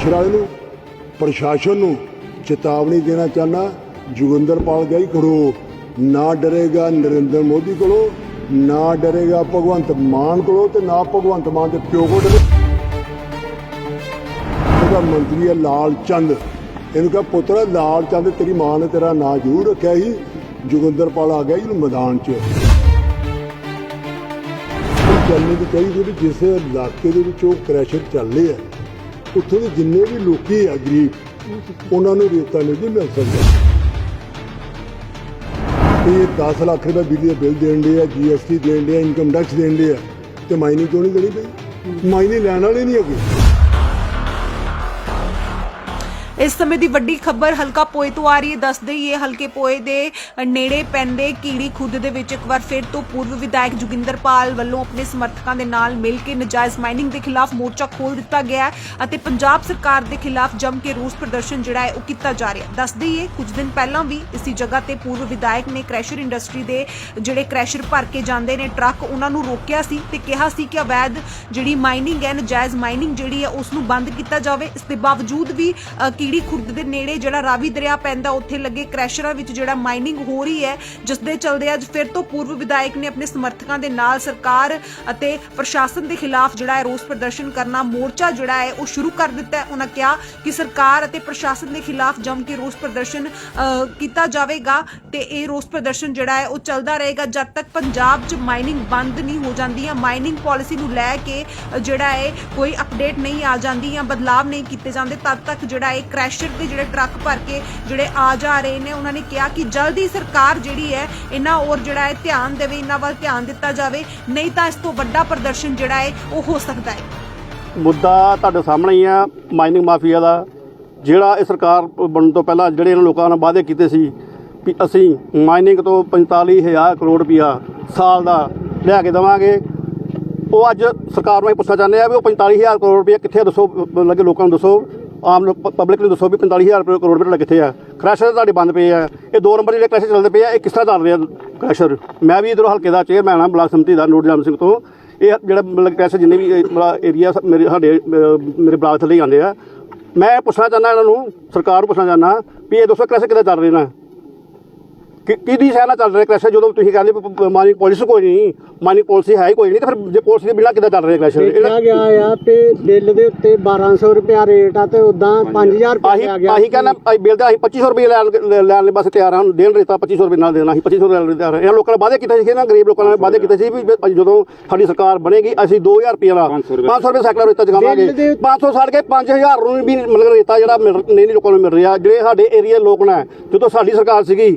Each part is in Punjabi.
ਕ੍ਰੈਸ਼ਰ ਵਾਲੇ ਨੂੰ, ਪ੍ਰਸ਼ਾਸਨ ਨੂੰ ਚੇਤਾਵਨੀ ਦੇਣਾ ਚਾਹਨਾ ਜੋਗਿੰਦਰਪਾਲ ਗਾਈ ਕਰੋ ਨਾ ਡਰੇਗਾ ਨਰਿੰਦਰ ਮੋਦੀ ਕੋਲੋਂ, ਨਾ ਡਰੇਗਾ ਭਗਵੰਤ ਮਾਨ ਕੋਲੋਂ ਤੇ ਨਾ ਭਗਵੰਤ ਮਾਨ ਦੇ ਪਿਓ ਕੋਲ ਡਰੇ। ਉਹਦਾ ਮੰਤਰੀ ਹੈ ਲਾਲ ਚੰਦ। ਇਹਨੂੰ ਕਹਾ, ਪੁੱਤਰ, ਲਾਲ ਚੰਦ, ਤੇਰੀ ਮਾਂ ਨੇ ਤੇਰਾ ਨਾਂ ਜ਼ਰੂਰ ਰੱਖਿਆ ਸੀ। ਜੋਗਿੰਦਰਪਾਲ ਆ ਗਿਆ ਜੀ ਮੈਦਾਨ 'ਚ। ਉਹ ਚੱਲਣੇ ਚਾਹੀਦੀ ਵੀ ਜਿਸ ਇਲਾਕੇ ਦੇ ਵਿੱਚ ਉਹ ਕ੍ਰੈਸ਼ਰ ਚੱਲ ਰਿਹਾ ਉੱਥੇ ਦੇ ਜਿੰਨੇ ਵੀ ਲੋਕੀ ਆ ਗਰੀਬ, ਉਹਨਾਂ ਨੂੰ ਰੇਤਾ ਨਹੀਂ ਜੀ ਮਿਲ ਸਕਦਾ। ਤੇ ਇਹ 10 ਲੱਖ ਰੁਪਏ ਬਿਜਲੀ ਦਾ ਬਿੱਲ ਦੇਣ ਦੇ ਆ ਜੀਐਸਟੀ ਦੇਣ ਦੇ ਆ ਇਨਕਮ ਟੈਕਸ ਦੇਣ ਦੇ ਆ, ਤੇ ਮਾਈਨਿੰਗ ਕਿਉਂ ਨਹੀਂ ਦੇਣੀ ਪਈ? ਮਾਈਨਿੰਗ ਲੈਣ ਵਾਲੇ ਨਹੀਂ ਹੈਗੇ। ਇਸ ਸਮੇਂ ਦੀ ਵੱਡੀ ਖਬਰ ਹਲਕਾ ਪੋਏ ਤੋਂ ਆ ਰਹੀ ਹੈ। ਦੱਸਦੇ ਹੀ ਇਹ ਹਲਕੇ ਪੋਏ ਦੇ ਨੇੜੇ ਪੈਂਦੇ ਕੀੜੀ ਖੁੱਦ ਦੇ ਵਿੱਚ ਇੱਕ ਵਾਰ ਫਿਰ ਤੋਂ ਪੂਰਵ ਵਿਧਾਇਕ ਜੋਗਿੰਦਰਪਾਲ ਵੱਲੋਂ ਆਪਣੇ ਸਮਰਥਕਾਂ ਦੇ ਨਾਲ ਮਿਲ ਕੇ ਨਜਾਇਜ਼ ਮਾਈਨਿੰਗ ਦੇ ਖਿਲਾਫ ਮੋਰਚਾ ਖੋਲ ਦਿੱਤਾ ਗਿਆ ਅਤੇ ਪੰਜਾਬ ਸਰਕਾਰ ਦੇ ਖਿਲਾਫ ਜੰਮ ਕੇ ਰੋਸ ਪ੍ਰਦਰਸ਼ਨ ਜਿਹੜਾ ਹੈ ਉਹ ਕੀਤਾ ਜਾ ਰਿਹਾ ਹੈ। ਦੱਸਦੇ ਹੀ ਕੁਝ ਦਿਨ ਪਹਿਲਾਂ ਵੀ ਇਸੀ ਜਗ੍ਹਾ ਤੇ ਪੂਰਵ ਵਿਧਾਇਕ ਨੇ ਕ੍ਰੈਸ਼ਰ ਇੰਡਸਟਰੀ ਦੇ ਜਿਹੜੇ ਕ੍ਰੈਸ਼ਰ ਭਰ ਕੇ ਜਾਂਦੇ ਨੇ ਟਰੱਕ ਉਹਨਾਂ ਨੂੰ ਰੋਕਿਆ ਸੀ ਤੇ ਕਿਹਾ ਸੀ ਕਿ ਅਵੈਧ ਜਿਹੜੀ ਮਾਈਨਿੰਗ ਹੈ ਨਜਾਇਜ਼ ਮਾਈਨਿੰਗ ਜਿਹੜੀ ਹੈ ਉਸ ਨੂੰ ਬੰਦ ਕੀਤਾ ਜਾਵੇ। ਇਸ ਦੇ ਬਾਵਜੂਦ ਵੀ ਅ, ਕੀੜੀ ਖੁਰਦ ਦੇ ਨੇੜੇ ਜਿਹੜਾ ਰਾਵੀ ਦਰਿਆ ਪੈਂਦਾ, ਉੱਥੇ ਲੱਗੇ ਕ੍ਰੈਸ਼ਰਾਂ ਵਿੱਚ ਜਿਹੜਾ ਮਾਈਨਿੰਗ ਹੋ ਰਹੀ ਹੈ ਜਿਸ ਦੇ ਚਲਦੇ ਅੱਜ ਫਿਰ ਤੋਂ ਪੂਰਵ ਵਿਧਾਇਕ ਨੇ ਆਪਣੇ ਸਮਰਥਕਾਂ ਦੇ ਨਾਲ ਸਰਕਾਰ ਅਤੇ ਪ੍ਰਸ਼ਾਸਨ ਦੇ ਖਿਲਾਫ ਜਿਹੜਾ ਹੈ ਰੋਸ ਪ੍ਰਦਰਸ਼ਨ ਕਰਨਾ, ਮੋਰਚਾ ਜਿਹੜਾ ਹੈ ਉਹ ਸ਼ੁਰੂ ਕਰ ਦਿੱਤਾ ਹੈ। ਉਹਨਾਂ ਕਿਹਾ ਕਿ ਸਰਕਾਰ ਅਤੇ ਪ੍ਰਸ਼ਾਸਨ ਦੇ ਖਿਲਾਫ ਜੰਮ ਕੇ ਰੋਸ ਪ੍ਰਦਰਸ਼ਨ ਕੀਤਾ ਜਾਵੇਗਾ ਤੇ ਇਹ ਰੋਸ ਪ੍ਰਦਰਸ਼ਨ ਜਿਹੜਾ ਹੈ ਉਹ ਚੱਲਦਾ ਰਹੇਗਾ। ਜਦ ਤੱਕ ਪੰਜਾਬ 'ਚ ਮਾਈਨਿੰਗ ਬੰਦ ਨਹੀਂ ਹੋ ਜਾਂਦੀ ਜਾਂ ਮਾਈਨਿੰਗ ਪਾਲਿਸੀ ਨੂੰ ਲੈ ਕੇ ਜਿਹੜਾ ਹੈ ਕੋਈ ਅਪਡੇਟ ਨਹੀਂ ਆ ਜਾਂਦੀ ਜਾਂ ਬਦਲਾਵ ਨਹੀਂ ਕੀਤੇ ਜਾਂਦੇ, ਤਦ ਤੱਕ ਜਿਹੜਾ ਇਹ ਕ੍ਰੈਸ਼ਰ ਦੇ ਜਿਹੜੇ ਟਰੱਕ ਭਰ ਕੇ ਜਿਹੜੇ ਆ ਜਾ ਰਹੇ ਨੇ, ਉਹਨਾਂ ਨੇ ਕਿਹਾ ਕਿ ਜਲਦੀ ਸਰਕਾਰ ਜਿਹੜੀ ਹੈ, ਇਹਨਾਂ ਔਰ ਜਿਹੜਾ ਹੈ, ਧਿਆਨ ਦੇਵੇ, ਇਹਨਾਂ ਵੱਲ ਧਿਆਨ ਦਿੱਤਾ ਜਾਵੇ, ਨਹੀਂ ਤਾਂ ਇਸ ਤੋਂ ਵੱਡਾ ਪ੍ਰਦਰਸ਼ਨ ਜਿਹੜਾ ਹੈ, ਉਹ ਹੋ ਸਕਦਾ ਹੈ। ਮੁੱਦਾ ਤੁਹਾਡੇ ਸਾਹਮਣੇ ਹੀ ਆ ਮਾਈਨਿੰਗ ਮਾਫੀਆ ਦਾ, ਜਿਹੜਾ ਇਹ ਸਰਕਾਰ ਬਣਨ ਤੋਂ ਪਹਿਲਾਂ ਜਿਹੜੇ ਇਹਨਾਂ ਲੋਕਾਂ ਨਾਲ ਵਾਅਦੇ ਕੀਤੇ ਸੀ ਵੀ ਅਸੀਂ ਮਾਈਨਿੰਗ ਤੋਂ 45000 ਕਰੋੜ ਰੁਪਇਆ ਸਾਲ ਦਾ ਲਿਆ ਕੇ ਦੇਵਾਂਗੇ, ਉਹ ਅੱਜ ਸਰਕਾਰ ਨੂੰ ਇਹ ਪੁੱਛਣਾ ਚਾਹੁੰਦੇ ਆ ਵੀ ਉਹ 45000 ਕਰੋੜ ਰੁਪਇਆ ਕਿੱਥੇ ਆ, ਦੱਸੋ ਲੱਗੇ ਲੋਕਾਂ ਨੂੰ ਦੱਸੋ। ਆਮ ਲੋਕ ਪਬਲਿਕ ਨੂੰ ਦੱਸੋ ਵੀ 45000 ਰੁਪਏ ਕਰੋੜ ਰੁਪਏ ਕਿੱਥੇ ਆ? ਕ੍ਰੈਸ਼ਰ ਤੁਹਾਡੇ ਬੰਦ ਪਏ ਆ। ਇਹ ਦੋ ਨੰਬਰ ਜਿਹੜੇ ਕ੍ਰੈਸ਼ਰ ਚੱਲਦੇ ਪਏ ਆ ਇਹ ਕਿਸ ਤਰ੍ਹਾਂ ਚੱਲ ਰਿਹਾ ਕ੍ਰੈਸ਼ਰ ਮੈਂ ਵੀ ਇਧਰੋਂ ਹਲਕੇ ਦਾ ਚੇਅਰਮੈਨ ਆ ਬਲਾਕ ਸੰਮਤੀ ਦਾ ਨੋਟ ਸਿੰਘ ਤੋਂ। ਇਹ ਜਿਹੜਾ ਮਤਲਬ ਕ੍ਰੈਸ਼ਰ ਜਿੰਨੇ ਵੀ ਇਹ ਮਤਲਬ ਏਰੀਆ ਮੇਰੇ ਸਾਡੇ ਅਹ, ਮੇਰੇ ਬਲਾਕ ਥੱਲੇ ਹੀ ਆਉਂਦੇ ਆ। ਮੈਂ ਪੁੱਛਣਾ ਚਾਹੁੰਦਾ ਇਹਨਾਂ ਨੂੰ ਸਰਕਾਰ ਨੂੰ ਪੁੱਛਣਾ ਚਾਹੁੰਦਾ ਵੀ ਇਹ ਦੱਸੋ ਕ੍ਰੈਸ਼ਰ ਕਿੱਦਾਂ ਚੱਲ ਰਹੇ ਨੇ? ਕਿਹਦੀ ਸਹਿ ਨਾਲ ਚੱਲ ਰਿਹਾ ਕ੍ਰੈਸ਼ਰ ਜਦੋਂ ਤੁਸੀਂ ਕਹਿੰਦੇ ਮਾਨੀ ਪਾਲਿਸੀ ਕੋਈ ਨਹੀਂ ਮਾਨੀ ਪਾਲਿਸੀ ਹੈ ਕੋਈ ਨਹੀਂ ਤਾਂ ਫਿਰ ਜੇ ਪਾਲਿਸੀ ਦੇ ਬਿਨਾਂ ਕਿੱਦਾਂ ਚੱਲ ਰਿਹਾ ਕ੍ਰੈਸ਼ਰ ਦੇਖਿਆ ਗਿਆ ਆ ਤੇ ਬਿੱਲ ਦੇ ਉੱਤੇ 1200 ਰੁਪਿਆ ਰੇਟ ਆ ਤੇ ਉਦਾਂ 5000 ਰੁਪਿਆ ਆਹੀ ਆ ਗਿਆ ਆਹੀ ਕਹਿੰਦਾ ਬਿੱਲ ਦਾ ਅਸੀਂ 2500 ਰੁਪਏ ਲੈਣ ਲਈ ਬਸ ਤਿਆਰ ਹਾਂ ਦੇਣ ਰੇਤਾ 2500 ਰੁਪਏ ਨਾਲ ਦੇਣਾ ਅਸੀਂ 2500 ਲੈਣ ਲਈ ਤਿਆਰ ਹਾਂ ਇਹਨਾਂ ਲੋਕਾਂ ਨੇ ਵਾਅਦੇ ਕੀਤੇ ਸੀ ਨਾ ਗਰੀਬ ਲੋਕਾਂ ਨੇ ਵਾਅਦੇ ਕੀਤੇ ਸੀ ਵੀ ਜਦੋਂ ਸਾਡੀ ਸਰਕਾਰ ਬਣੇਗੀ ਅਸੀਂ 2000 ਰੁਪਏ ਦਾ 500 ਰੁਪਏ ਸਾਈਕਲ ਰੇਤਾ ਚਗਾਵਾਂਗੇ ਬਿੱਲ ਦੇ- 500 ਛੱਡ ਕੇ 5000 ਨੂੰ ਵੀ ਮਤਲਬ ਰੇਤਾ ਜਿਹੜਾ ਮਿਲ- ਨਹੀਂ ਨਹੀਂ ਲੋਕਾਂ ਨੂੰ ਮਿਲ ਰਿਹਾ। ਜਿਹੜੇ ਸਾਡੇ ਏਰੀਆ ਲੋਕ ਨੇ ਜਦੋਂ ਸਾਡੀ ਸਰਕਾਰ ਸੀਗੀ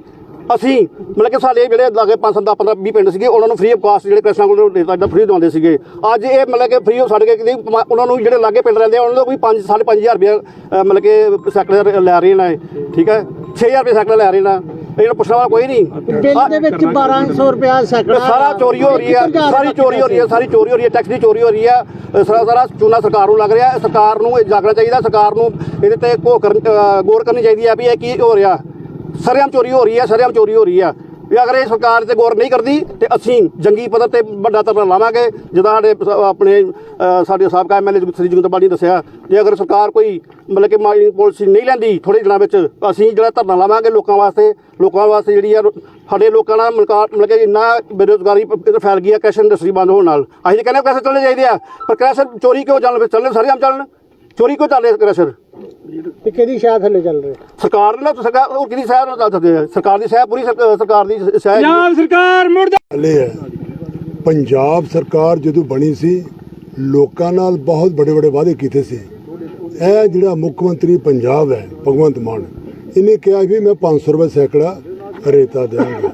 ਅਸੀਂ ਮਤਲਬ ਕਿ ਸਾਡੇ ਜਿਹੜੇ ਲਾਗੇ 5 7 15 20 ਪਿੰਡ ਸੀਗੇ ਉਹਨਾਂ ਨੂੰ ਫ੍ਰੀ ਆਫ ਕਾਸਟ ਜਿਹੜੇ ਕ੍ਰਿਸ਼ਨਾ ਕੋਲ ਰੇਤਾ ਦਾ ਫ੍ਰੀ ਦਵਾਉਂਦੇ ਸੀਗੇ। ਅੱਜ ਇਹ ਮਤਲਬ ਕਿ ਫ੍ਰੀ ਛੱਡ ਕੇ ਕਿਤੇ ਉਹਨਾਂ ਨੂੰ ਜਿਹੜੇ ਲਾਗੇ ਪਿੰਡ ਰਹਿੰਦੇ ਆ ਉਹਨਾਂ ਨੂੰ ਕੋਈ 5 5500 ਰੁਪਏ ਮਤਲਬ ਕਿ ਸਾਈਕਲ ਲੈ ਰਹੇ ਨੇ ਠੀਕ ਹੈ? 6000 ਰੁਪਏ ਸਾਈਕਲ ਲੈ ਰਹੇ ਨੇ। ਇਹਨਾਂ ਪੁੱਛਣ ਵਾਲਾ ਕੋਈ ਨਹੀਂ। ਬਿੱਲ ਦੇ ਵਿੱਚ 1200 ਰੁਪਿਆ ਸੈਕੜਾ ਸਾਰਾ ਚੋਰੀ ਹੋ ਰਹੀ ਹੈ ਸਾਰੀ ਚੋਰੀ ਹੋ ਰਹੀ ਹੈ ਸਾਰੀ ਚੋਰੀ ਹੋ ਰਹੀ ਹੈ ਟੈਕਸ ਦੀ ਚੋਰੀ ਹੋ ਰਹੀ ਹੈ ਸਾਰਾ ਸਾਰਾ ਚੂਨਾ ਸਰਕਾਰ ਨੂੰ ਲੱਗ ਰਿਹਾ ਹੈ। ਸਰਕਾਰ ਨੂੰ ਇਹ ਜਾਗਣਾ ਚਾਹੀਦਾ ਸਰਕਾਰ ਨੂੰ ਇਹਦੇ ਤੇ ਘੋ ਕਰਨ ਅ, ਗੌਰ ਕਰਨੀ ਚਾਹੀਦੀ ਹੈ ਵੀ ਇਹ ਕੀ ਹੋ ਰਿਹਾ। ਸਰੇਆਮ ਚੋਰੀ ਹੋ ਰਹੀ ਹੈ, ਸਰੇਆਮ ਚੋਰੀ ਹੋ ਰਹੀ ਹੈ। ਵੀ ਅਗਰ ਇਹ ਸਰਕਾਰ ਤੇ ਗੌਰ ਨਹੀਂ ਕਰਦੀ, ਤੇ ਅਸੀਂ ਜੰਗੀ ਪੱਧਰ ਤੇ ਵੱਡਾ ਧਰਨਾ ਲਾਵਾਂਗੇ। ਜਿੱਦਾਂ ਸਾਡੇ ਆਪਣੇ ਸਾਡੇ ਸਾਬਕਾ ਐਮਐਲਏ ਸ੍ਰੀ ਜਗਿੰਦਰਪਾਲ ਨੇ ਦੱਸਿਆ, ਜੇ ਅਗਰ ਸਰਕਾਰ ਕੋਈ ਮਤਲਬ ਕਿ ਮਾਈਨਿੰਗ ਪਾਲਿਸੀ ਨਹੀਂ ਲੈਂਦੀ ਥੋੜੇ ਦਿਨਾਂ ਵਿੱਚ, ਅਸੀਂ ਜਿਹੜਾ ਧਰਨਾ ਲਾਵਾਂਗੇ ਲੋਕਾਂ ਵਾਸਤੇ। ਲੋਕਾਂ ਵਾਸਤੇ ਜਿਹੜੀ ਆ, ਸਾਡੇ ਲੋਕਾਂ ਨਾਲ ਮਲਕਾ, ਮਤਲਬ ਕਿ ਇੰਨਾ ਬੇਰੁਜ਼ਗਾਰੀ ਫੈਲ ਗਈ ਆ ਕੈਸ਼ ਇੰਡਸਟਰੀ ਬੰਦ ਹੋਣ ਨਾਲ। ਅਸੀਂ ਤਾਂ ਕਹਿੰਦੇ ਹਾਂ ਕੈਸ਼ ਚੱਲਣੇ ਚਾਹੀਦੇ ਆ, ਪਰ ਕੈਸ਼ ਚੋਰੀ ਕਿਉਂ ਚੱਲਣ? ਚੱਲਣ ਸਾਰੇ ਆਮ ਚੱਲਣ। ਚੋਰੀ ਕਿਉਂ ਚੱਲ ਰਿਹਾ ਕ੍ਰੈਸ਼ਰ? ਤੇ ਕਿਹਦੀ ਸ਼ਾਹ ਥੱਲੇ ਚੱਲ ਰਿਹਾ? ਸਰਕਾਰ ਨੇ ਨਾ ਸਰਕਾਰ ਉਹ ਕਿਹਦੀ ਸਹਿ ਨਾਲ ਚੱਲ ਸਕਦੇ ਆ ਸਰਕਾਰ ਦੀ ਸਹਿ ਪੂਰੀ ਸਰਕ- ਸਰਕਾਰ ਦੀ ਸਹਿ ਹੈਗੀ ਆ। ਸਰਕਾਰ ਮੁਰਦਾ ਹਲੇ ਹੈ। ਪੰਜਾਬ ਸਰਕਾਰ ਜਦੋਂ ਬਣੀ ਸੀ ਲੋਕਾਂ ਨਾਲ ਬਹੁਤ ਬੜੇ ਬੜੇ ਵਾਅਦੇ ਕੀਤੇ ਸੀ। ਇਹ ਜਿਹੜਾ ਮੁੱਖ ਮੰਤਰੀ ਪੰਜਾਬ ਹੈ ਭਗਵੰਤ ਮਾਨ ਇਹਨੇ ਕਿਹਾ ਵੀ ਮੈਂ 500 ਰੁਪਏ ਸੈਕੜਾ ਰੇਤਾ ਦੇਵਾਂਗਾ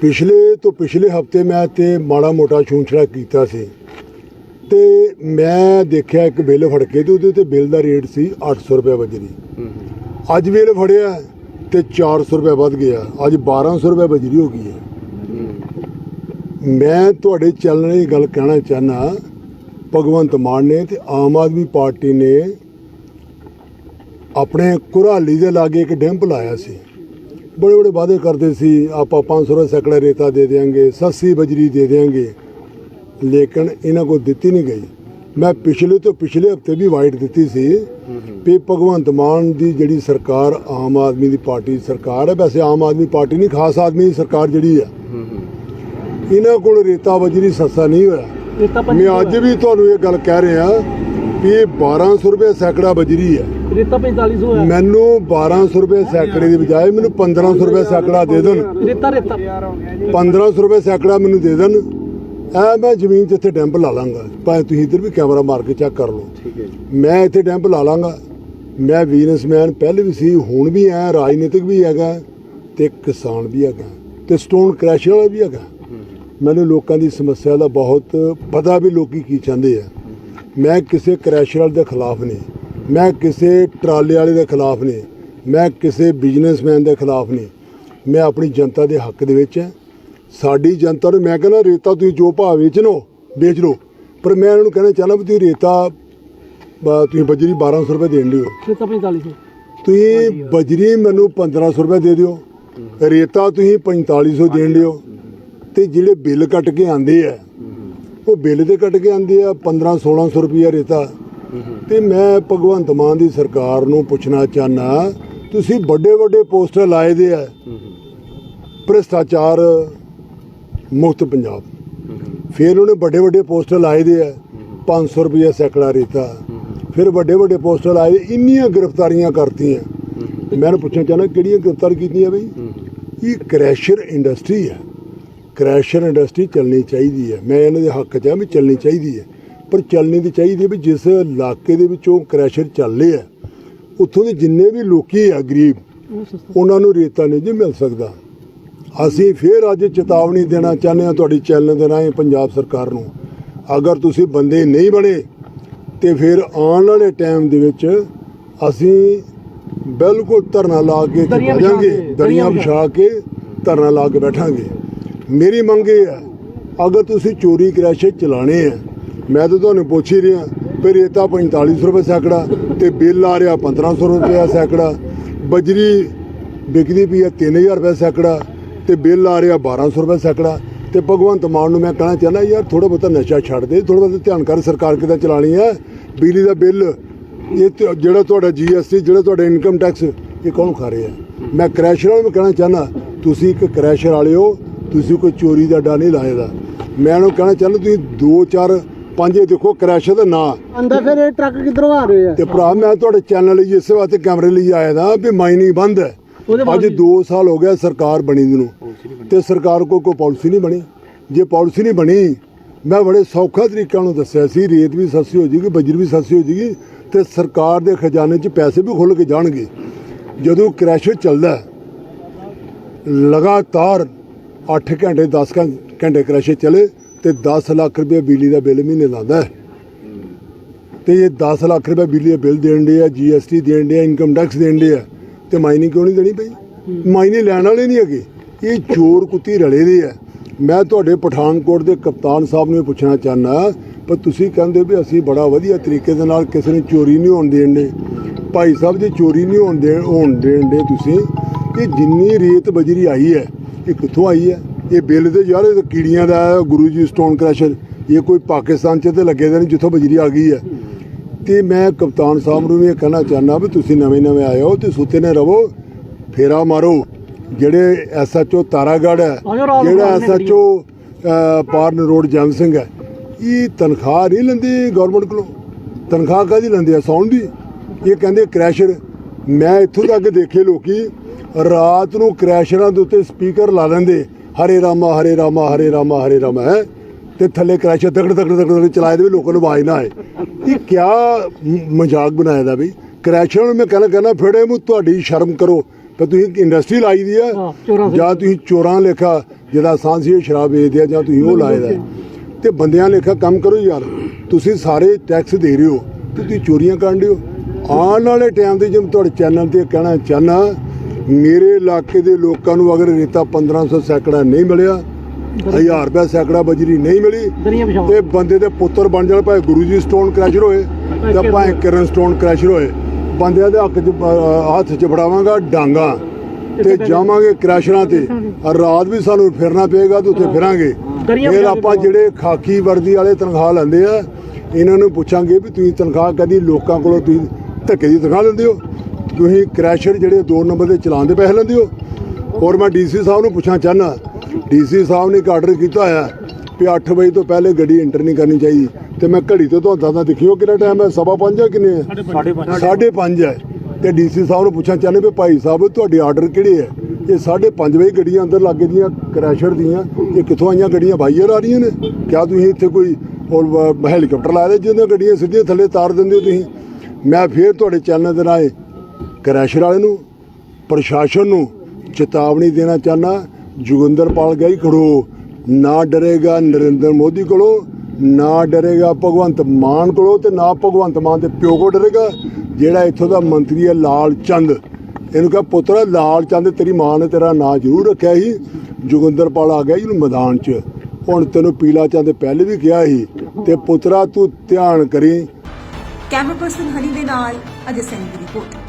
ਪਿਛਲੇ ਤੋਂ ਪਿਛਲੇ ਹਫ਼ਤੇ ਮੈਂ ਤੇ ਮਾੜਾ ਮੋਟਾ ਛੂੰਛੜਾ ਕੀਤਾ ਸੀ। ਤੇ ਮੈਂ ਦੇਖਿਆ ਇੱਕ ਬਿੱਲ ਫੜ ਕੇ ਤੇ ਉਹਦੇ ਤੇ ਬਿੱਲ ਦਾ ਰੇਟ ਸੀ 800 ਰੁਪਏ ਬਜਰੀ ਅੱਜ ਬਿੱਲ ਫੜਿਆ ਤੇ 400 ਰੁਪਏ ਵੱਧ ਗਿਆ। ਅੱਜ 1200 ਰੁਪਏ ਬਜਰੀ ਹੋ ਗਈ ਹੈ। ਮੈਂ ਤੁਹਾਡੇ ਚੱਲਣ ਦੀ ਗੱਲ ਕਹਿਣਾ ਚਾਹਨਾ ਭਗਵੰਤ ਮਾਨ ਨੇ ਤੇ ਆਮ ਆਦਮੀ ਪਾਰਟੀ ਨੇ ਆਪਣੇ ਕੁਰਾਲੀ ਦੇ ਲਾਗੇ ਇੱਕ ਡੈਂਪ ਲਾਇਆ ਸੀ। ਬੜੇ ਬੜੇ ਵਾਅਦੇ ਕਰਦੇ ਸੀ ਆਪਾਂ 500 ਰੁਪਏ ਸੈਕੜਾ ਰੇਤਾ ਦੇ ਦੇਾਂਗੇ ਸਸਤੀ ਬਜਰੀ ਦੇ ਦੇਾਂਗੇ ਲੇਕਿਨ ਇਹਨਾਂ ਕੋਲ ਦਿੱਤੀ ਨਹੀਂ ਗਈ। ਮੈਂ ਪਿਛਲੇ ਤੋਂ ਪਿਛਲੇ ਹਫ਼ਤੇ ਵੀ ਵਾਈਟ ਦਿੱਤੀ ਸੀ ਵੀ ਭਗਵੰਤ ਮਾਨ ਦੀ ਜਿਹੜੀ ਸਰਕਾਰ ਆਮ ਆਦਮੀ ਦੀ ਪਾਰਟੀ ਸਰਕਾਰ ਹੈ। ਵੈਸੇ ਆਮ ਆਦਮੀ ਪਾਰਟੀ ਨਹੀਂ ਖਾਸ ਆਦਮੀ ਦੀ ਸਰਕਾਰ ਜਿਹੜੀ ਆ ਇਹਨਾਂ ਕੋਲ ਰੇਤਾ ਵਜਰੀ ਸਸਤਾ ਨਹੀਂ ਹੋਇਆ। ਮੈਂ ਅੱਜ ਵੀ ਤੁਹਾਨੂੰ ਇਹ ਗੱਲ ਕਹਿ ਰਿਹਾ ਵੀ ਇਹ 1200 ਰੁਪਏ ਸੈਕੜਾ ਬਜਰੀ ਹੈ। ਰੇਤਾ 4500 ਹੋਇਆ। ਮੈਨੂੰ 1200 ਰੁਪਏ ਸੈਕੜੇ ਦੀ ਬਜਾਏ ਮੈਨੂੰ 1500 ਰੁਪਏ ਸੈਕੜਾ ਦੇ ਦੇਣ। ਰੇਤਾ ਰੇਤਾ। 1500 ਰੁਪਏ ਸੈਕੜਾ ਮੈਨੂੰ ਦੇ ਦੇਣ। ਐ ਮੈਂ ਜ਼ਮੀਨ 'ਚ ਇੱਥੇ ਡੈਂਪ ਲਾ ਲਾਂਗਾ। ਭਾਵੇਂ ਤੁਸੀਂ ਇੱਧਰ ਵੀ ਕੈਮਰਾ ਮਾਰ ਕੇ ਚੈੱਕ ਕਰ ਲਓ। ਠੀਕ ਹੈ ਜੀ। ਮੈਂ ਇੱਥੇ ਡੈਂਪ ਲਾ ਲਾਂਗਾ। ਮੈਂ ਬਿਜ਼ਨਸਮੈਨ ਪਹਿਲੇ ਵੀ ਸੀ ਹੁਣ ਵੀ ਐ ਰਾਜਨੀਤਿਕ ਵੀ ਹੈਗਾ ਤੇ ਕਿਸਾਨ ਵੀ ਹੈਗਾ ਤੇ ਸਟੋਨ ਕ੍ਰੈਸ਼ਰ ਵਾਲਾ ਵੀ ਹੈਗਾ। ਮੈਨੂੰ ਲੋਕਾਂ ਦੀ ਸਮੱਸਿਆ ਦਾ ਬਹੁਤ ਪਤਾ ਵੀ ਲੋਕੀ ਕੀ ਚਾਹੁੰਦੇ ਆ। ਮੈਂ ਕਿਸੇ ਕ੍ਰੈਸ਼ਰ ਵਾਲੇ ਦੇ ਖਿਲਾਫ ਨਹੀਂ। ਮੈਂ ਕਿਸੇ ਟਰਾਲੇ ਵਾਲੇ ਦੇ ਖਿਲਾਫ ਨਹੀਂ। ਮੈਂ ਕਿਸੇ ਬਿਜ਼ਨਸਮੈਨ ਦੇ ਖਿਲਾਫ ਨਹੀਂ। ਮੈਂ ਆਪਣੀ ਜਨਤਾ ਦੇ ਹੱਕ ਦੇ ਵਿੱਚ ਹਾਂ। ਸਾਡੀ ਜਨਤਾ ਨੂੰ ਮੈਂ ਕਹਿੰਦਾ ਰੇਤਾ ਤੁਸੀਂ ਜੋ ਭਾਅ ਵੇਚ ਲਓ ਵੇਚ ਲਓ। ਪਰ ਮੈਂ ਇਹਨਾਂ ਨੂੰ ਕਹਿਣਾ ਚਾਹੁੰਦਾ ਵੀ ਤੁਸੀਂ ਰੇਤਾ ਬ- ਤੁਸੀਂ ਬਜਰੀ 1200 ਰੁਪਏ ਦੇਣ ਰੇਤਾ 4500 ਤੁਸੀਂ ਬਜਰੀ ਮੈਨੂੰ 1500 ਰੁਪਏ ਦੇ ਦਿਓ। ਰੇਤਾ ਤੁਸੀਂ 4500 ਦੇਣ ਦਿਓ ਤੇ ਜਿਹੜੇ ਬਿੱਲ ਕੱਟ ਕੇ ਆਂਦੇ ਆ ਉਹ ਬਿੱਲ ਦੇ ਕੱਟ ਕੇ ਆਂਦੇ ਆ 15 1600 ਰੁਪਏ ਰੇਤਾ। ਤੇ ਮੈਂ ਭਗਵੰਤ ਮਾਨ ਦੀ ਸਰਕਾਰ ਨੂੰ ਪੁੱਛਣਾ ਚਾਹਨਾ ਤੁਸੀਂ ਵੱਡੇ ਵੱਡੇ ਪੋਸਟਰ ਲਾਏ ਦੇ ਆ। ਭ੍ਰਿਸ਼ਟਾਚਾਰ ਮੁਕਤ ਪੰਜਾਬ। ਫਿਰ ਉਹਨੇ ਵੱਡੇ ਵੱਡੇ ਪੋਸਟਰ ਲਾਏ ਦੇ ਆ। 500 ਰੁਪਏ ਸੈਕੜਾ ਰੇਤਾ। ਫਿਰ ਵੱਡੇ ਵੱਡੇ ਪੋਸਟਰ ਲਾਏ ਦੇ, ਇੰਨੀਆਂ ਗ੍ਰਿਫਤਾਰੀਆਂ ਕਰਤੀਆਂ। ਮੈਂ ਉਹਨੂੰ ਪੁੱਛਣਾ ਚਾਹਨਾ ਕਿਹੜੀਆਂ ਗ੍ਰਿਫਤਾਰ ਕੀਤੀਆਂ ਬਈ? ਇਹ ਕ੍ਰੈਸ਼ਰ ਇੰਡਸਟਰੀ ਹੈ ਕ੍ਰੈਸ਼ਰ ਇੰਡਸਟਰੀ ਚੱਲਣੀ ਚਾਹੀਦੀ ਹੈ ਮੈਂ ਇਹਨਾਂ ਦੇ ਹੱਕ 'ਚ ਆ ਵੀ ਚੱਲਣੀ ਚਾਹੀਦੀ ਹੈ ਪਰ ਚੱਲਣੀ ਦੀ ਚਾਹੀਦੀ ਹੈ ਵੀ ਜਿਸ ਇਲਾਕੇ ਦੇ ਵਿੱਚ ਉਹ ਕ੍ਰੈਸ਼ਰ ਚੱਲਦੇ ਆ ਉੱਥੋਂ ਦੇ ਜਿੰਨੇ ਵੀ ਲੋਕੀ ਆ ਗਰੀਬ ਉਹਨਾਂ ਨੂੰ ਰੇਤਾ ਨਹੀਂ ਜੀ ਮਿਲ ਸਕਦਾ। ਅਸੀਂ ਫੇਰ ਅੱਜ ਚੇਤਾਵਨੀ ਦੇਣਾ ਚਾਹੁੰਦੇ ਹਾਂ ਤੁਹਾਡੀ ਚੈਨਲ ਦੇ ਰਾਹੀਂ ਪੰਜਾਬ ਸਰਕਾਰ ਨੂੰ। ਅਗਰ ਤੁਸੀਂ ਬੰਦੇ ਨਹੀਂ ਬਣੇ ਤੇ ਫਿਰ ਆਉਣ ਵਾਲੇ ਟਾਈਮ ਦੇ ਵਿੱਚ ਅਸੀਂ ਬਿਲਕੁਲ ਧਰਨਾ ਲਾ ਕੇ ਇੱਥੇ ਦਰੀਆਂ ਵਿਛਾ ਕੇ, ਧਰਨਾ ਲਾ ਕੇ ਬੈਠਾਂਗੇ। ਮੇਰੀ ਮੰਗ ਇਹ ਹੈ ਅਗਰ ਤੁਸੀਂ ਚੋਰੀ ਕ੍ਰੈਸ਼ਰ ਚਲਾਣੇ ਆ ਮੈਂ ਤਾਂ ਤੁਹਾਨੂੰ ਪੁੱਛ ਹੀ ਰਿਹਾ ਫਿਰ ਰੇਤਾ 4500 ਰੁਪਏ ਸੈਕੜਾ ਤੇ ਬਿੱਲ ਆ ਰਿਹਾ 1500 ਰੁਪਏ ਸੈਕੜਾ ਬਜਰੀ ਵਿਕਦੀ ਪਈ ਹੈ 3000 ਰੁਪਏ ਸੈਕੜਾ ਤੇ ਬਿੱਲ ਆ ਰਿਹਾ 1200 ਰੁਪਏ ਸੈਕੜਾ ਤੇ ਭਗਵੰਤ ਮਾਨ ਨੂੰ ਮੈਂ ਕਹਿਣਾ ਚਾਹੁੰਦਾ ਯਾਰ ਥੋੜਾ ਬਹੁਤਾ ਨਸ਼ਾ ਛੱਡ ਦੇ ਥੋੜਾ ਬਹੁਤਾ ਧਿਆਨ ਕਰ ਸਰਕਾਰ ਕਿੱਦਾਂ ਚਲਾਣੀ ਹੈ? ਬਿਜਲੀ ਦਾ ਬਿੱਲ ਇਹ ਜਿਹੜਾ ਤੁਹਾਡਾ ਜੀਐਸਟੀ ਜਿਹੜਾ ਤੁਹਾਡਾ ਇਨਕਮ ਟੈਕਸ ਇਹ ਕੌਣ ਖਾ ਰਿਹਾ ਮੈਂ ਕ੍ਰੈਸ਼ਰ ਵਾਲੇ ਨੂੰ ਕਹਿਣਾ ਚਾਹੁੰਦਾ ਤੁਸੀਂ ਇੱਕ ਕ੍ਰੈਸ਼ਰ ਵਾਲੇ ਹੋ ਤੁਸੀਂ ਕੋਈ ਚੋਰੀ ਦਾ ਡਾ ਨਹੀਂ ਲਾਏਦਾ ਮੈਂ ਉਹਨੂੰ ਕਹਿਣਾ ਚਾਹੁੰਦਾ ਤੁਸੀਂ 2 4 5 ਦੇਖੋ ਕ੍ਰੈਸ਼ਰ ਦਾ ਨਾਂ। ਅੰਦਰ ਫਿਰ ਇਹ ਟਰੱਕ ਕਿੱਧਰੋਂ ਆ ਰਹੇ ਆ? ਤੇ ਭਰਾ ਮੈਂ ਤੁਹਾਡੇ ਚੈਨਲ ਲਈ ਇਸੇ ਵਾਸਤੇ ਕੈਮਰੇ ਲਈ ਆਇਆ ਦਾ ਵੀ ਮਾਈਨਿੰਗ ਬੰਦ ਹੈ। ਉਹਦੇ ਅੱਜ ਬਾਵਜੂਦ- 2 ਸਾਲ ਹੋ ਗਿਆ ਸਰਕਾਰ ਬਣੀ ਨੂੰ। ਤੇ ਸਰਕਾਰ ਕੋਲ ਕੋਈ ਪਾਲਿਸੀ ਨਹੀਂ ਬਣੀ। ਜੇ ਪਾਲਿਸੀ ਨਹੀਂ ਬਣੀ ਮੈਂ ਬੜੇ ਸੌਖਾ ਤਰੀਕਾ ਨੂੰ ਦੱਸਿਆ ਸੀ ਰੇਤ ਵੀ ਸਸਤੀ ਹੋ ਜੇਗੀ ਬਜਰ ਵੀ ਸਸਤੀ ਹੋ ਜੇਗੀ ਤੇ ਸਰਕਾਰ ਦੇ ਖਜ਼ਾਨੇ 'ਚ ਪੈਸੇ ਵੀ ਖੁੱਲ ਕੇ ਜਾਣਗੇ। ਜਦੋਂ ਕ੍ਰੈਸ਼ਰ ਚੱਲਦਾ ਹੈ, ਲਗਾਤਾਰ 8 ਘੰਟੇ 10 ਘੰ- ਘੰਟੇ ਕ੍ਰੈਸ਼ਰ ਚੱਲੇ ਤੇ 10 ਲੱਖ ਰੁਪਏ ਬਿਜਲੀ ਦਾ ਬਿੱਲ ਮਹੀਨੇ ਲਾਉਂਦਾ ਹੈ। ਤੇ ਇਹ 10 ਲੱਖ ਰੁਪਏ ਬਿਜਲੀ ਦਾ ਬਿੱਲ ਦੇਣ ਦੇ ਆ ਜੀਐਸਟੀ ਦੇਣ ਦੇ ਆ ਇਨਕਮ ਟੈਕਸ ਦੇਣ ਦੇ ਆ। ਤੇ ਮਾਈਨਿੰਗ ਕਿਉਂ ਨਹੀਂ ਦੇਣੀ ਪਈ? ਮਾਈਨਿੰਗ ਲੈਣ ਵਾਲੇ ਨਹੀਂ ਹੈਗੇ। ਇਹ ਚੋਰ ਕੁੱਤੀ ਰਲੇ ਦੇ ਆ। ਮੈਂ ਤੁਹਾਡੇ ਪਠਾਨਕੋਟ ਦੇ ਕਪਤਾਨ ਸਾਹਿਬ ਨੂੰ ਇਹ ਪੁੱਛਣਾ ਚਾਹਨਾ ਪਰ ਤੁਸੀਂ ਕਹਿੰਦੇ ਵੀ ਅਸੀਂ ਬੜਾ ਵਧੀਆ ਤਰੀਕੇ ਦੇ ਨਾਲ ਕਿਸੇ ਨੂੰ ਚੋਰੀ ਨਹੀਂ ਹੋਣ ਦੇਣ ਦੇ। ਭਾਈ ਸਾਹਿਬ, ਜੇ ਚੋਰੀ ਨਹੀਂ ਹੋਣ ਦੇ ਹੋਣ ਦੇਣ ਦੇ ਤੁਸੀਂ, ਇਹ ਜਿੰਨੀ ਰੇਤ ਬਜਰੀ ਆਈ ਹੈ, ਇਹ ਕਿੱਥੋਂ ਆਈ ਹੈ? ਇਹ ਬਿੱਲ ਦੇ ਯਾਰ, ਇਹ ਕੀੜੀਆਂ ਦਾ ਗੁਰੂ ਜੀ ਸਟੋਨ ਕ੍ਰੈਸ਼ਰ ਇਹ ਕੋਈ ਪਾਕਿਸਤਾਨ ਚ ਤੇ ਲੱਗੇ ਦੇ ਨਹੀਂ ਜਿੱਥੋਂ ਬਜਰੀ ਆ ਗਈ ਹੈ। ਤੇ ਮੈਂ ਕਪਤਾਨ ਸਾਹਿਬ ਨੂੰ ਵੀ ਇਹ ਕਹਿਣਾ ਚਾਹੁੰਦਾ ਵੀ ਤੁਸੀਂ ਨਵੇਂ ਨਵੇਂ ਆਏ ਹੋ ਤੇ ਸੁੱਤੇ ਨੇ ਰਵੋ ਫੇਰਾ ਮਾਰੋ। ਜਿਹੜੇ ਐਸਐਚਓ ਤਾਰਾਗੜ੍ਹ ਹੈ ਜਿਹੜਾ ਐਸਐਚਓ ਪਾਰਨ ਰੋਡ ਜਨ ਸਿੰਘ ਹੈ ਇਹ ਤਨਖਾਹ ਨਹੀਂ ਲੈਂਦੇ ਗਵਰਨਮੈਂਟ ਕੋਲੋਂ। ਤਨਖਾਹ ਕਾਦੀ ਲੈਂਦੇ ਆ ਸੌਣ ਦੀ? ਇਹ ਕਹਿੰਦੇ ਕ੍ਰੈਸ਼ਰ ਮੈਂ ਇੱਥੋਂ ਤੱਕ ਦੇਖੇ ਲੋਕੀ ਰਾਤ ਨੂੰ ਕ੍ਰੈਸ਼ਰਾਂ ਦੇ ਉੱਤੇ ਸਪੀਕਰ ਲਾ ਲੈਂਦੇ ਹਰੇ ਰਾਮਾ ਹਰੇ ਰਾਮਾ ਹਰੇ ਰਾਮਾ ਹਰੇ ਰਾਮਾ ਹੈ। ਤੇ ਥੱਲੇ ਕ੍ਰੈਸ਼ਰ ਤਕੜ ਤਕੜ ਤਕੜ ਤਕੜ ਚਲਾਏ ਦੇ ਵੀ ਲੋਕਾਂ ਨੂੰ ਆਵਾਜ਼ ਨਾ ਆਏ। ਇਹ ਕਿਆ ਮ- ਮਜ਼ਾਕ ਬਣਾਇਆ ਦਾ ਵੀ। ਕ੍ਰੈਸ਼ਰ ਨੂੰ ਮੈਂ ਕਹਿਣਾ ਕਹਿਣਾ ਫੜੇ ਮੂੰਹ ਤੁਹਾਡੀ ਸ਼ਰਮ ਕਰੋ। ਤੇ ਤੁਸੀਂ ਇੰਡਸਟਰੀ ਲਾਈ ਦੀ ਆ ਜਾਂ ਤੁਸੀਂ ਚੋਰਾਂ ਲੇਖਾ ਜਿਹੜਾ ਸਾਂਝੀ ਸ਼ਰਾਬ ਵੇਚਦੇ ਆ ਜਾਂ ਤੁਸੀਂ ਉਹ ਲਾਏ ਦਾ। ਤੇ ਬੰਦਿਆਂ ਲੇਖਾ ਕੰਮ ਕਰੋ ਯਾਰ। ਤੁਸੀਂ ਸਾਰੇ ਟੈਕਸ ਦੇ ਰਹੇ ਹੋ। ਤੇ ਤੁਸੀਂ ਚੋਰੀਆਂ ਕਰਨ ਦਿਓ ਆਉਣ ਵਾਲੇ ਟਾਈਮ ਦੇ ਜਿਵੇਂ ਤੁਹਾਡੇ ਚੈਨਲ ਤੇ ਕਹਿਣਾ ਚਾਹਨਾ ਮੇਰੇ ਇਲਾਕੇ ਦੇ ਲੋਕਾਂ ਨੂੰ ਅਗਰ ਰੇਤਾ 1500 ਸੈਕੜਾ ਨਹੀਂ ਮਿਲਿਆ 1000 ਰੁਪਏ ਸੈਕੜਾ ਬਜਰੀ ਨਹੀਂ ਮਿਲੀ ਤੇ ਬੰਦੇ ਦੇ ਪੁੱਤਰ ਬਣ ਜਾਣ ਭਾਵੇਂ ਗੁਰੂ ਜੀ ਸਟੋਨ ਕ੍ਰੈਸ਼ਰ ਹੋਏ ਤੇ ਭਾਵੇਂ ਕਿਰਨ ਸਟੋਨ ਕ੍ਰੈਸ਼ਰ ਹੋਏ ਬੰਦਿਆਂ ਦੇ ਹੱਕ 'ਚ ਹੱਥ 'ਚ ਫੜਾਵਾਂਗਾ ਡਾਂਗਾ ਤੇ ਜਾਵਾਂਗੇ ਕ੍ਰੈਸ਼ਰਾਂ ਤੇ। ਰਾਤ ਵੀ ਸਾਨੂੰ ਫਿਰਨਾ ਪਏਗਾ ਤੇ ਉੱਥੇ ਫਿਰਾਂਗੇ। ਫਿਰ ਆਪਾਂ ਜਿਹੜੇ ਖਾਕੀ ਵਰਦੀ ਵਾਲੇ ਤਨਖਾਹ ਲੈਂਦੇ ਆ ਇਹਨਾਂ ਨੂੰ ਪੁੱਛਾਂਗੇ ਵੀ ਤੁਸੀਂ ਤਨਖਾਹ ਕਦੀ ਲੋਕਾਂ ਕੋਲੋਂ ਤੁਸੀਂ ਧੱਕੇ ਦੀ ਤਨਖਾਹ ਲੈਂਦੇ ਹੋ? ਤੁਸੀਂ ਕ੍ਰੈਸ਼ਰ ਜਿਹੜੇ 2 ਨੰਬਰ ਦੇ ਚਲਾਨ ਦੇ ਪੈਸੇ ਲੈਂਦੇ ਹੋ? ਔਰ ਮੈਂ ਡੀਸੀ ਸਾਹਿਬ ਨੂੰ ਪੁੱਛਣਾ ਚਾਹਨਾ ਡੀਸੀ ਸਾਹਿਬ ਨੇ ਇੱਕ ਆਰਡਰ ਕੀਤਾ ਹੋਇਆ ਵੀ 8 ਵਜੇ ਤੋਂ ਪਹਿਲੇ ਗੱਡੀ ਐਂਟਰ ਨਹੀਂ ਕਰਨੀ ਚਾਹੀਦੀ। ਤੇ ਮੈਂ ਘੜੀ ਤੇ ਤੁਹਾਨੂੰ ਦੱਸਦਾ ਦੇਖਿਓ ਕਿੰਨਾ ਟਾਈਮ ਹੈ ਸਵਾ ਪੰਜ ਹੈ ਕਿੰਨੇ ਹੈ? ਸਾਢੇ ਪੰਜ। ਹੈ। ਤੇ ਡੀਸੀ ਸਾਹਿਬ ਨੂੰ ਪੁੱਛਣਾ ਚਾਹੁੰਦੇ ਵੀ ਭਾਈ ਸਾਹਿਬ ਤੁਹਾਡੇ ਆਰਡਰ ਕਿਹੜੇ ਹੈ? ਇਹ ਸਾਢੇ ਪੰਜ ਵਜੇ ਗੱਡੀਆਂ ਅੰਦਰ ਲੱਗੇ ਦੀਆਂ ਕ੍ਰੈਸ਼ਰ ਦੀਆਂ। ਇਹ ਕਿੱਥੋਂ ਆਈਆਂ? ਗੱਡੀਆਂ ਬਾਈਅਰ ਆ ਰਹੀਆਂ ਨੇ। ਕਿਆ ਤੁਸੀਂ ਇੱਥੇ ਕੋਈ ਹੋਰ ਹੈਲੀਕਾਪਟਰ ਲਾਇਆ ਜਿਹਨਾਂ ਗੱਡੀਆਂ ਸਿੱਧੀਆਂ ਥੱਲੇ ਤਾਰ ਦਿੰਦੇ ਹੋ ਤੁਸੀਂ? ਮੈਂ ਫੇਰ ਤੁਹਾਡੇ ਚੈਨਲ ਦੇ ਰਾਹੀਂ ਕ੍ਰੈਸ਼ਰ ਵਾਲੇ ਨੂੰ ਪ੍ਰਸ਼ਾਸਨ ਨੂੰ ਚੇਤਾਵਨੀ ਦੇਣਾ ਚਾਹਨਾ ਜੋਗਿੰਦਰਪਾਲ ਗਈ ਖੜੋ। ਨਾ ਡਰੇਗਾ ਨਰਿੰਦਰ ਮੋਦੀ ਕੋਲੋਂ, ਨਾ ਡਰੇਗਾ ਭਗਵੰਤ ਮਾਨ ਕੋਲੋਂ ਤੇ ਨਾ ਭਗਵੰਤ ਮਾਨ ਦੇ ਪਿਓ ਕੋ ਡਰੇਗਾ, ਜਿਹੜਾ ਇੱਥੋਂ ਦਾ ਮੰਤਰੀ ਹੈ ਲਾਲ ਚੰਦ। ਇਹਨੂੰ ਕਹਾ, ਪੁੱਤਰਾ, ਲਾਲ ਚੰਦ, ਤੇਰੀ ਮਾਂ ਨੇ ਤੇਰਾ ਨਾਂ ਜ਼ਰੂਰ ਰੱਖਿਆ ਸੀ। ਜੋਗਿੰਦਰਪਾਲ ਆ ਗਿਆ ਇਹਨੂੰ ਮੈਦਾਨ 'ਚ। ਹੁਣ ਤੈਨੂੰ ਪੀਲਾ ਚੰਦ ਪਹਿਲੇ ਵੀ ਕਿਹਾ ਸੀ ਤੇ ਪੁੱਤਰਾ, ਤੂੰ ਧਿਆਨ ਕਰੀ। ਕੈਮਰਾ ਪਰਸਨ ਹਨੀ ਦੇ ਨਾਲ ਅਜੇ ਸਿੰਘ ਦੀ ਰਿਪੋਰਟ।